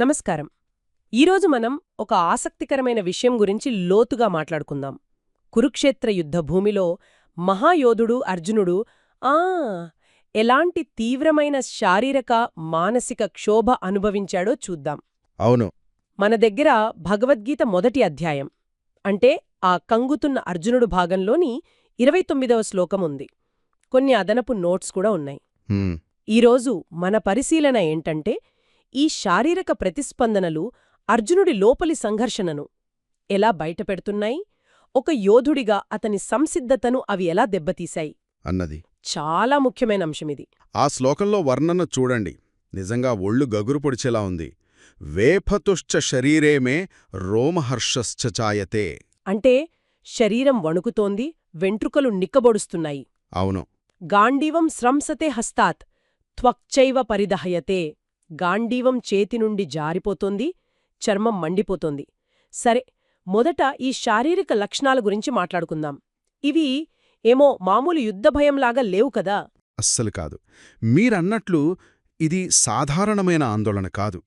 నమస్కారం. ఈరోజు మనం ఒక ఆసక్తికరమైన విషయం గురించి లోతుగా మాట్లాడుకుందాం. కురుక్షేత్ర యుద్ధ భూమిలో మహాయోధుడు అర్జునుడు ఆ ఎలాంటి తీవ్రమైన శారీరక మానసిక క్షోభ అనుభవించాడో చూద్దాం. అవును. మన దగ్గర భగవద్గీత మొదటి అధ్యాయం. అంటే ఆ కంగుతున్న అర్జునుడు భాగంలోని ఇరవై తొమ్మిదవ శ్లోకం ఉంది. కొన్ని అదనపు నోట్స్ కూడా ఉన్నాయి. ఈరోజు మన పరిశీలన ఏంటంటే ఈ శారీరక ప్రతిస్పందనలు అర్జునుడి లోపలి సంఘర్షణను ఎలా బయటపెడుతున్నాయి? ఒక యోధుడిగా అతని సంసిద్ధతను అవి ఎలా దెబ్బతీశాయి? అన్నది. చాలా ముఖ్యమైన అంశమిది. ఆ శ్లోకంలో వర్ణన చూడండి. నిజంగా ఒళ్ళు గగురు పొడిచేలా ఉంది. వేఫతుశ్చ శరీరేమే రోమహర్షశ్చ చాయతే. అంటే శరీరం వణుకుతోంది వెంట్రుకలు నిక్కబొడుస్తున్నాయి. అవును. గాండీవం స్రంసతే హస్తాత్ త్వక్చైవ పరిదహయతే. గాండీవం చేతి నుండి జారిపోతోంది చర్మం మండిపోతోంది. సరే మొదట ఈ శారీరక లక్షణాల గురించి మాట్లాడుకుందాం. ఇవి ఏమో మామూలు యుద్ధభయంలాగా లేవు కదా? అస్సలు కాదు. మీరన్నట్లు ఇది సాధారణమైన ఆందోళన కాదు.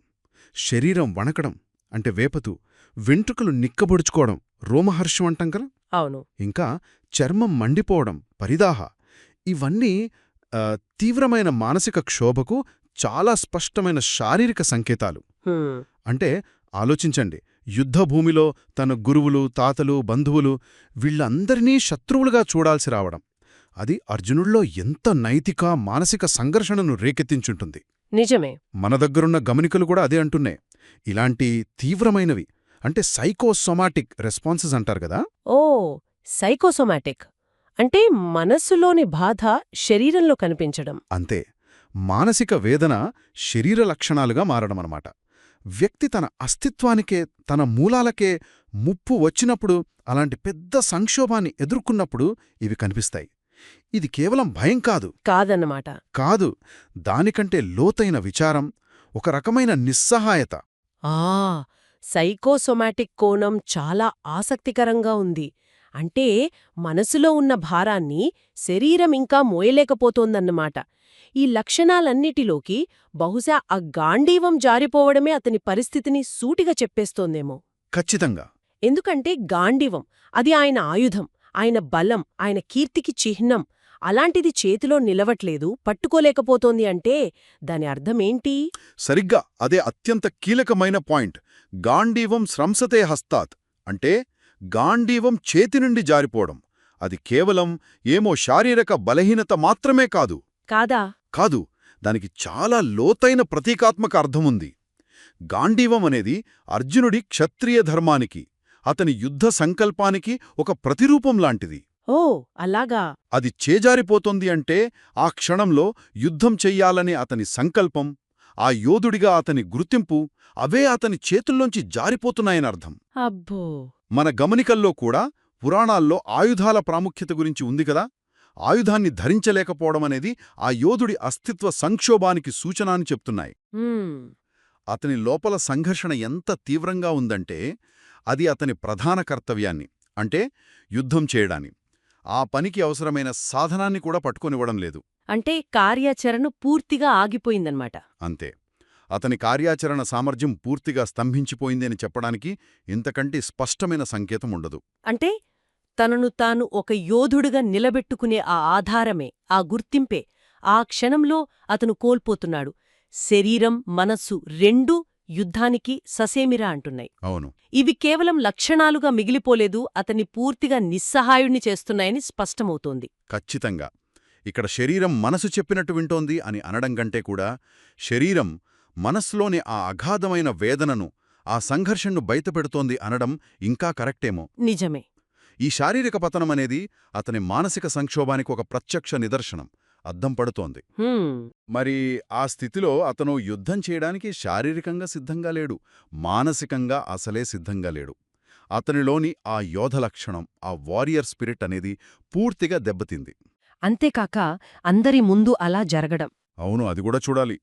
శరీరం వణకడం అంటే వేపతు వెంట్రుకలు నిక్కబొడుచుకోవడం రోమహర్షం అంటాం కదా? అవును. ఇంకా చర్మం మండిపోవడం పరిదాహ ఇవన్నీ తీవ్రమైన మానసిక క్షోభకు చాలా స్పష్టమైన శారీరక సంకేతాలు. అంటే ఆలోచించండి. యుద్ధభూమిలో తన గురువులు తాతలు బంధువులు వీళ్ళందరినీ శత్రువులుగా చూడాల్సి రావడం. అది అర్జునుల్లో ఎంత నైతిక మానసిక సంఘర్షణను రేకెత్తించుంటుంది. నిజమే. మన దగ్గరున్న గమనికలు కూడా అదే అంటున్నాయి. ఇలాంటి తీవ్రమైనవి అంటే సైకోసొమాటిక్ రెస్పాన్సెస్ అంటారు కదా? ఓ సైకోసోమాటిక్. అంటే మనస్సులోని బాధ శరీరంలో కనిపించడం. అంతే. మానసిక వేదన శరీర లక్షణాలుగా మారడమన్నమాట వ్యక్తి తన అస్తిత్వానికే తన మూలాలకే ముప్పు వచ్చినప్పుడు అలాంటి పెద్ద సంక్షోభాన్ని ఎదుర్కొన్నప్పుడు ఇవి కనిపిస్తాయి. ఇది కేవలం భయం కాదు. కాదన్నమాట. కాదు. దానికంటే లోతైన విచారం ఒక రకమైన నిస్సహాయత. ఆ! సైకోసొమాటిక్ కోణం చాలా ఆసక్తికరంగా ఉంది. అంటే మనసులో ఉన్న భారాన్ని శరీరం ఇంకా మోయలేకపోతోందన్నమాట. ఈ లక్షణాలన్నిటిలోకి బహుశా ఆ గాండీవం జారిపోవడమే అతని పరిస్థితిని సూటిగా చెప్పేస్తోందేమో. ఖచ్చితంగా. ఎందుకంటే గాండివం అది ఆయన ఆయుధం ఆయన బలం ఆయన కీర్తికి చిహ్నం అలాంటిది చేతిలో నిలవట్లేదు పట్టుకోలేకపోతోంది అంటే దాని అర్థమేంటి? సరిగ్గా అదే అత్యంత కీలకమైన పాయింట్. గాండీవం స్రంసతే హస్తాత్ అంటే గాండీవం చేతి నుండి జారిపోవడం. అది కేవలం ఏమో శారీరక బలహీనత మాత్రమే కాదు. కాదా? కాదు దానికి చాలా లోతైన ప్రతీకాత్మక అర్థముంది. గాండీవం అనేది అర్జునుడి క్షత్రియ ధర్మానికి అతని యుద్ధ సంకల్పానికి ఒక ప్రతిరూపం లాంటిది. ఓ అలాగా. అది చేజారిపోతోంది అంటే ఆ క్షణంలో యుద్ధం చెయ్యాలనే అతని సంకల్పం ఆ యోధుడిగా అతని గుర్తింపు అవే అతని చేతుల్లోంచి జారిపోతున్నాయనర్థం అబ్బో! మన గమనికల్లో కూడా పురాణాల్లో ఆయుధాల ప్రాముఖ్యత గురించి ఉంది కదా? ఆయుధాన్ని ధరించలేకపోవడం అనేది ఆ యోధుడి అస్తిత్వ సంక్షోభానికి సూచన అని చెప్తున్నాయి. అతని లోపల సంఘర్షణ ఎంత తీవ్రంగా ఉందంటే అది అతని ప్రధాన కర్తవ్యాన్ని అంటే యుద్ధం చేయడాన్ని. ఆ పనికి అవసరమైన సాధనాన్ని కూడా పట్టుకొనివ్వడం లేదు. అంటే కార్యాచరణ పూర్తిగా ఆగిపోయిందన్నమాట. అంతే. అతని కార్యాచరణ సామర్థ్యం పూర్తిగా స్తంభించిపోయింది అని చెప్పడానికి ఇంతకంటే స్పష్టమైన సంకేతం ఉండదు. అంటే తనను తాను ఒక యోధుడుగా నిలబెట్టుకునే ఆ ఆధారమే ఆ గుర్తింపే. ఆ క్షణంలో అతను కోల్పోతున్నాడు. శరీరం మనస్సు రెండూ యుద్ధానికి ససేమిరా అంటున్నాయి. అవును. ఇవి కేవలం లక్షణాలుగా మిగిలిపోలేదు అతన్ని పూర్తిగా నిస్సహాయుణ్ణి చేస్తున్నాయని స్పష్టమవుతోంది. ఖచ్చితంగా. ఇక్కడ శరీరం మనసు చెప్పినట్టు వింటోంది అని అనడం కంటే కూడా శరీరం మనస్సులోని ఆ అగాధమైన వేదనను ఆ సంఘర్షణను బయటపెడుతోంది అనడం ఇంకా కరెక్టేమో. నిజమే. ఈ శారీరక పతనం అనేది అతని మానసిక సంక్షోభానికి ఒక ప్రత్యక్ష నిదర్శనం. అద్దం పడుతోంది. మరి ఆ స్థితిలో అతను యుద్ధం చేయడానికి శారీరకంగా సిద్ధంగా లేడు. మానసికంగా అసలే సిద్ధంగా లేడు. అతనిలోని ఆ యోధ లక్షణం ఆ వారియర్ స్పిరిట్ అనేది పూర్తిగా దెబ్బతింది. అంతేకాక అందరి ముందు అలా జరగడం. అవును అది కూడా చూడాలి.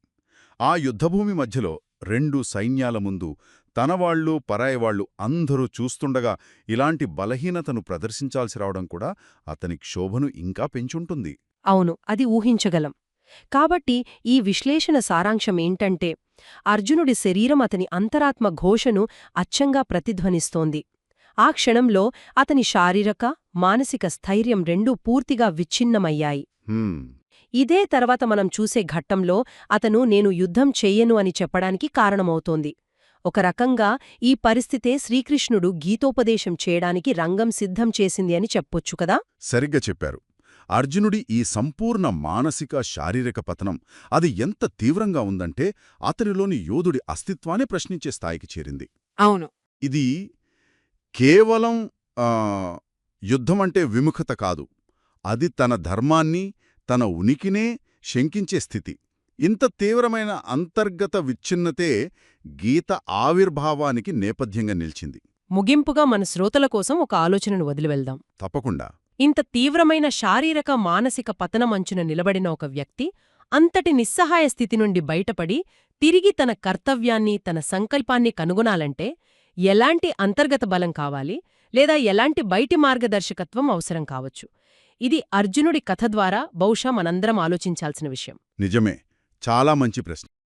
ఆ యుద్ధభూమి మధ్యలో రెండు సైన్యాల ముందు తనవాళ్ళు పరాయవాళ్ళు అందరూ చూస్తుండగా ఇలాంటి బలహీనతను ప్రదర్శించాల్సి రావడం కూడా అతని క్షోభను ఇంకా పెంచుంటుంది. అవును అది ఊహించగలం. కాబట్టి ఈ విశ్లేషణ సారాంశం ఏంటంటే అర్జునుడి శరీరం అతని అంతరాత్మ ఘోషను అచ్చంగా ప్రతిధ్వనిస్తోంది. ఆ క్షణంలో అతని శారీరక మానసిక స్థైర్యం రెండూ పూర్తిగా విచ్ఛిన్నమయ్యాయి. ఇదే తర్వాత మనం చూసే ఘట్టంలో అతను నేను యుద్ధం చెయ్యను అని చెప్పడానికి కారణమవుతోంది. ఒక రకంగా ఈ పరిస్థితే శ్రీకృష్ణుడు గీతోపదేశం చేయడానికి రంగం సిద్ధం చేసింది అని చెప్పొచ్చు కదా? సరిగ్గా చెప్పారు. అర్జునుడి ఈ సంపూర్ణ మానసిక శారీరక పతనం అది ఎంత తీవ్రంగా ఉందంటే అతనిలోని యోధుడి అస్తిత్వాన్ని ప్రశ్నించే స్థాయికి చేరింది. అవును. ఇది కేవలం యుద్ధమంటే విముఖత కాదు. అది తన ధర్మాన్ని తన ఉనికినే శంకించే స్థితి. ఇంత తీవ్రమైన అంతర్గత విచ్ఛిన్నతే గీత ఆవిర్భావానికి నేపథ్యంగా నిలిచింది. ముగింపుగా మన శ్రోతల కోసం ఒక ఆలోచనను వదిలివెళ్దాం తప్పకుండా. ఇంత తీవ్రమైన శారీరక మానసిక పతనమంచున నిలబడిన ఒక వ్యక్తి అంతటి నిస్సహాయ స్థితి నుండి బయటపడి తిరిగి తన కర్తవ్యాన్ని తన సంకల్పాన్ని కనుగొనాలంటే ఎలాంటి అంతర్గత బలం కావాలి లేదా ఎలాంటి బయటి మార్గదర్శకత్వం అవసరం కావచ్చు? ఇది అర్జునుడి కథ ద్వారా బహుశా మనందరం ఆలోచించాల్సిన విషయం. నిజమే. చాలా మంచి ప్రశ్న.